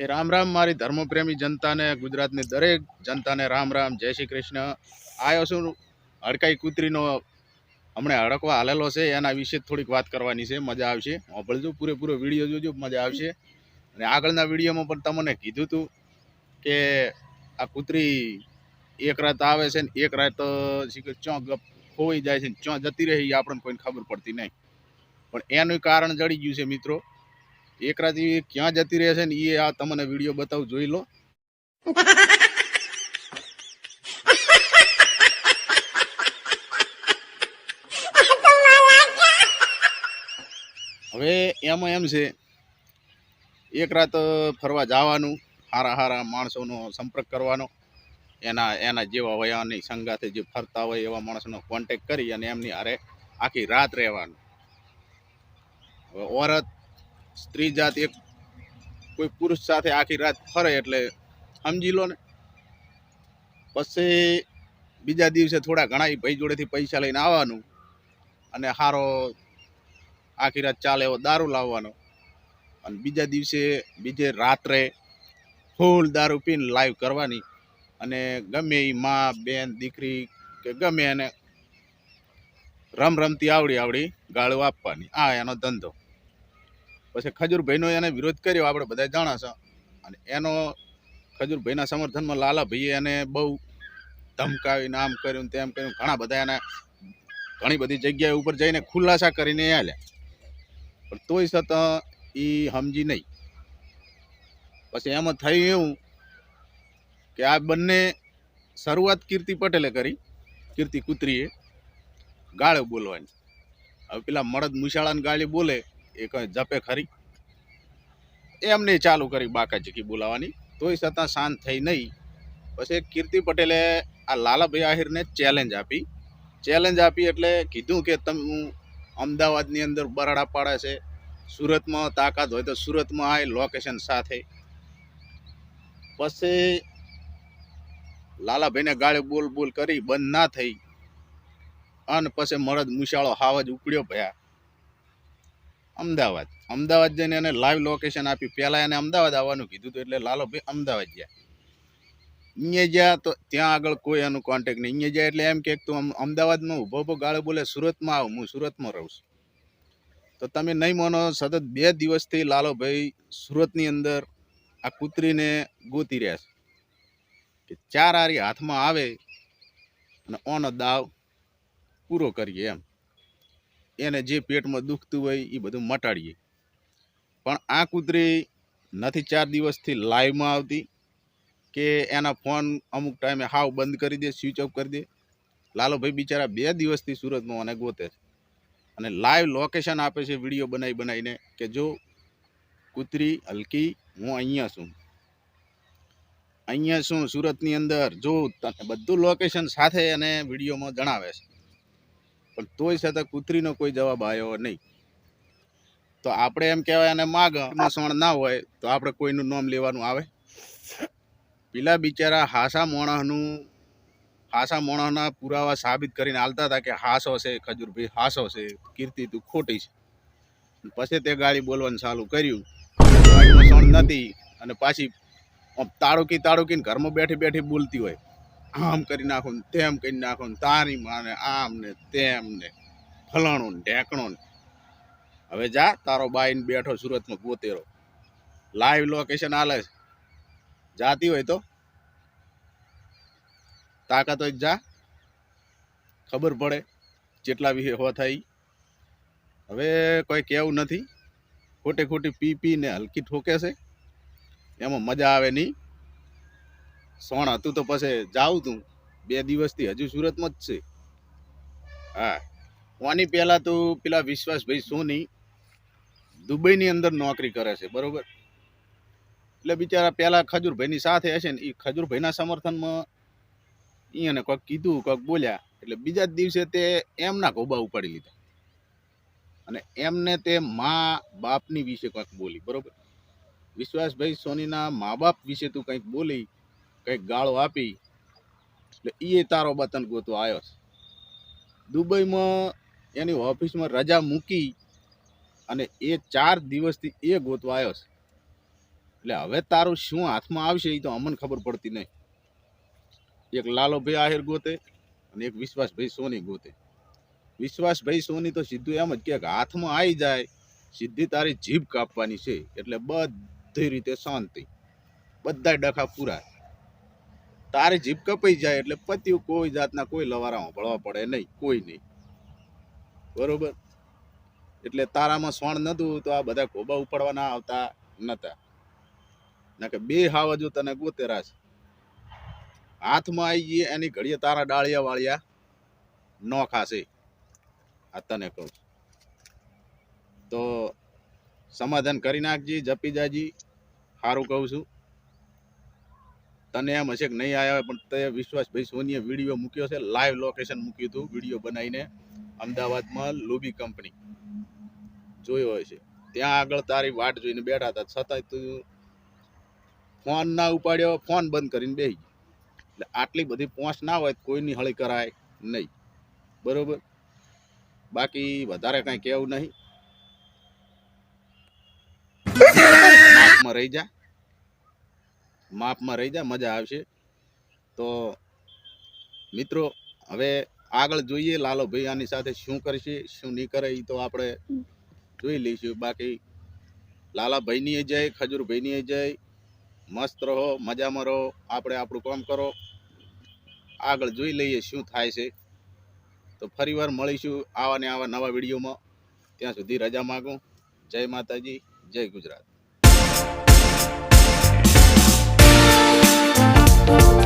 એ રામ રામ, મારી ધર્મપ્રેમી જનતાને, ગુજરાતની દરેક જનતાને રામ રામ, જય શ્રી કૃષ્ણ. આવ્યો શું હડકાઈ કૂતરીનો હમણાં હડકવા હાલેલો છે, એના વિશે થોડીક વાત કરવાની છે, મજા આવશે. સાંભળજો પૂરેપૂરો વીડિયો જોજો, મજા આવશે. અને આગળના વિડીયોમાં પણ તમને કીધું હતું કે આ કૂતરી એક રાત આવે છે ને એક રાત ચોં ગપ ખોવાઈ જાય છે ને ચોં જતી રહી આપણને કોઈને ખબર પડતી નહીં. પણ એનું કારણ જડી ગયું છે મિત્રો. એક રાત એ ક્યાં જતી રહે છે ને એ આ તમને વીડિયો બતાવ, જોઈ લો. હવે એમાં એમ છે, એક રાત ફરવા જવાનું, હારા હારા માણસોનો સંપર્ક કરવાનો, એના એના જેવા હોય એની સંગાથે જે ફરતા હોય એવા માણસોનો કોન્ટેક કરી અને એમની હારે આખી રાત રહેવાનું. હવે ઓરત સ્ત્રી જાત એક કોઈ પુરુષ સાથે આખી રાત ફરે એટલે સમજી લો ને. પછી બીજા દિવસે થોડા ઘણા ભાઈ જોડેથી પૈસા લઈને આવવાનું અને હારો આખી રાત ચાલે એવો દારૂ લાવવાનો. અને બીજા દિવસે બીજે રાત્રે ફૂલ દારૂ પીને લાઈવ કરવાની. અને ગમે એ માં, બેન, દીકરી કે ગમે એને રમ રમતી આવડી આવડી ગાળું આપવાની. આ એનો ધંધો. પછી ખજૂરભાઈનો એને વિરોધ કર્યો, આપણે બધા જાણા છે. અને એનો ખજૂરભાઈના સમર્થનમાં લાલાભાઈએ એને બહુ ધમકાવીને આમ કર્યું તેમ કર્યું. ઘણા બધા એને ઘણી બધી જગ્યાએ ઉપર જઈને ખુલાસા કરીને આલ્યા. પણ તોય છતાં એ સમજી નહીં. પછી એમાં થયું એવું કે આ બંને શરૂઆત કીર્તિ પટેલે કરી, કીર્તિ કુતરીએ, ગાળે બોલવાની. હવે પેલા મળદ મુશાળાને ગાળી બોલે એ કઈ જપે ખરી. એમને ચાલુ કરી બાકા ચીકી બોલાવાની. તોય છતાં શાંત થઈ નહીં. પછી કીર્તિ પટેલે આ લાલાભાઈ આહિરને ચેલેન્જ આપી. ચેલેન્જ આપી એટલે કીધું કે તમે અમદાવાદની અંદર બરાડા પાડે છે. સુરતમાં તાકાત હોય તો સુરતમાં આ લોકેશન સાથે. પછી લાલાભાઈને ગાળે બોલ બોલ કરી, બંધ ના થઈ. અને પછી મરદ મુશાળો હાવ જ ઉપડ્યો ભયા. અમદાવાદ. અમદાવાદ જઈને એને લાઈવ લોકેશન આપી. પહેલાં એને અમદાવાદ આવવાનું કીધું હતું એટલે લાલોભાઈ અમદાવાદ ગયા. અહીંયા જ્યાં તો ત્યાં આગળ કોઈ એનું કોન્ટેક નહીં. અહીંયા જ્યાં એટલે એમ કે તું અમ- અમદાવાદમાં ઊભો ઊભો ગાળો બોલે, સુરતમાં આવ, હું સુરતમાં રહું છું. તો તમે નહીં માનો, સતત બે દિવસથી લાલોભાઈ સુરતની અંદર આ કૂતરીને ગોતી રહ્યા છે. કે ચાર આરી હાથમાં આવે અને ઓનો દાવ પૂરો કરીએ એમ. એને જે પેટમાં દુખતું હોય એ બધું મટાડીએ. પણ આ કૂતરી નથી ચાર દિવસથી લાઈવમાં આવતી કે એના ફોન અમુક ટાઈમે હાવ બંધ કરી દે, સ્વિચ ઓફ કરી દે. લાલોભાઈ બિચારા બે દિવસથી સુરતમાં મને ગોતે છે. અને લાઈવ લોકેશન આપે છે વીડિયો બનાવી બનાવીને કે જો કૂતરી હલકી, હું અહીંયા છું. અહીંયા શું સુરતની અંદર, જો બધું લોકેશન સાથે અને વિડીયોમાં જણાવે છે. પણ તોય છતાં કૂતરીનો કોઈ જવાબ આવ્યો નહીં. તો આપણે એમ કહેવાય અને માગ સોણ ના હોય, તો આપણે કોઈનું નામ લેવાનું આવે? પેલા બિચારા હાસા મોણસનું હાસા મોણસના પુરાવા સાબિત કરીને હાલતા હતા કે હાસો છે, ખજૂરભાઈ હાસો છે, કીર્તિ તું ખોટી છે. પછી તે ગાડી બોલવાનું ચાલુ કર્યું. વાઈમાં નથી અને પાછી તાળુકી તાળુકીને ઘરમાં બેઠી બેઠી બોલતી હોય. આમ કરી નાખો ને તેમ કરી નાખો ને તારી માને આમ ને તેમ ને, ફલાણો ને, ઢેકણો ને. હવે જા, તારો બાઈને બેઠો સુરતમાં ગોતેરો. લાઈવ લોકેશન આલે છે. જાતી હોય તો. તાકાત હોય જા. ખબર પડે જેટલા વિશે હો થાય. હવે કોઈ કહેવું નથી. ખોટી ખોટી પી પીને હલકી ઠોકે છે. એમાં મજા આવે નહીં. સોણ હતું તો પછી જાઉં તું. બે દિવસથી હજુ સુરતમાં જ છે. હા. કોની પહેલાં તો પેલા વિશ્વાસભાઈ સોની દુબઈની અંદર નોકરી કરે છે, બરોબર? એટલે બિચારા પહેલાં ખજૂરભાઈની સાથે હશે ને એ ખજૂરભાઈના સમર્થનમાં એને કોઈક કીધું કોઈક બોલ્યા. એટલે બીજા જ દિવસે તે એમના ગોબા ઉપાડી લીધા. અને એમને તે મા બાપની વિશે કંઈક બોલી, બરોબર? વિશ્વાસભાઈ સોનીના મા બાપ વિશે તું કંઈક બોલી કંઈક ગાળો આપી, એટલે એ તારો બતન ગોતો આવ્યો છે. દુબઈમાં એની ઓફિસમાં રજા મૂકી અને એ ચાર દિવસથી એ ગોતવા આવ્યો છે. એટલે હવે તારું શું હાથમાં આવશે એ તો અમને ખબર પડતી નહીં. એક લાલોભાઈ આહિર ગોતે અને એક વિશ્વાસભાઈ સોની ગોતે. વિશ્વાસભાઈ સોની તો સીધું એમ જ કે હાથમાં આવી જાય, સીધી તારી જીભ કાપવાની છે. એટલે બધી રીતે શાંતિ. બધાય ડખા પૂરા. તારી જીભ કપાઈ જાય એટલે પત્યું કોઈ જાતના કોઈ લવારા હોંભળવા પડે નહીં, કોઈ નહીં. બરોબર? એટલે તારામાં સ્વર્ણ નતું તો આ બધા ખોબા ઉપાડવાના આવતા નતા. ના કે બે હાવજો તને ગોતેરા છે હાથમાં આવી ગઈ એની ઘડીએ તારા ડાળિયા વાળિયા ન ખાશે. આ તને કહું છું. તો સમાધાન કરી નાખજી, જપી જાજી. સારું કહું છું. તને એમ હશે કે નહીં આવ્યા પણ તે વિશ્વાસભાઈ સોનીએ વીડિયો મૂક્યો છે લાઈવ લોકેશન મૂક્યું હતું વીડિયો બનાવીને અમદાવાદમાં લોબી કંપની જોયો હશે ત્યાં આગળ તારી વાટ જોઈને બેઠા હતા છતાંય તું ફોન ના ઉપાડ્યો ફોન બંધ કરીને બેસી એટલે આટલી બધી પહોંચ ના હોય કોઈની હળી કરાય નહીં. બરોબર? બાકી વધારે કાંઈ કહેવું નહીં. રહી જા. માપમાં રહી જાય, મજા આવશે. તો મિત્રો, હવે આગળ જોઈએ લાલોભાઈ આની સાથે શું કરશે, શું નહીં કરે એ તો આપણે જોઈ લઈશું. બાકી લાલાભાઈની જય ખજૂરભાઈની જય. મસ્ત રહો, મજામાં રહો, આપણે આપણું કામ કરો. આગળ જોઈ લઈએ શું થાય છે. તો ફરીવાર મળીશું આવા ને આવા નવા વિડીયોમાં. ત્યાં સુધી રજા માગું. જય માતાજી, જય ગુજરાત. Thank you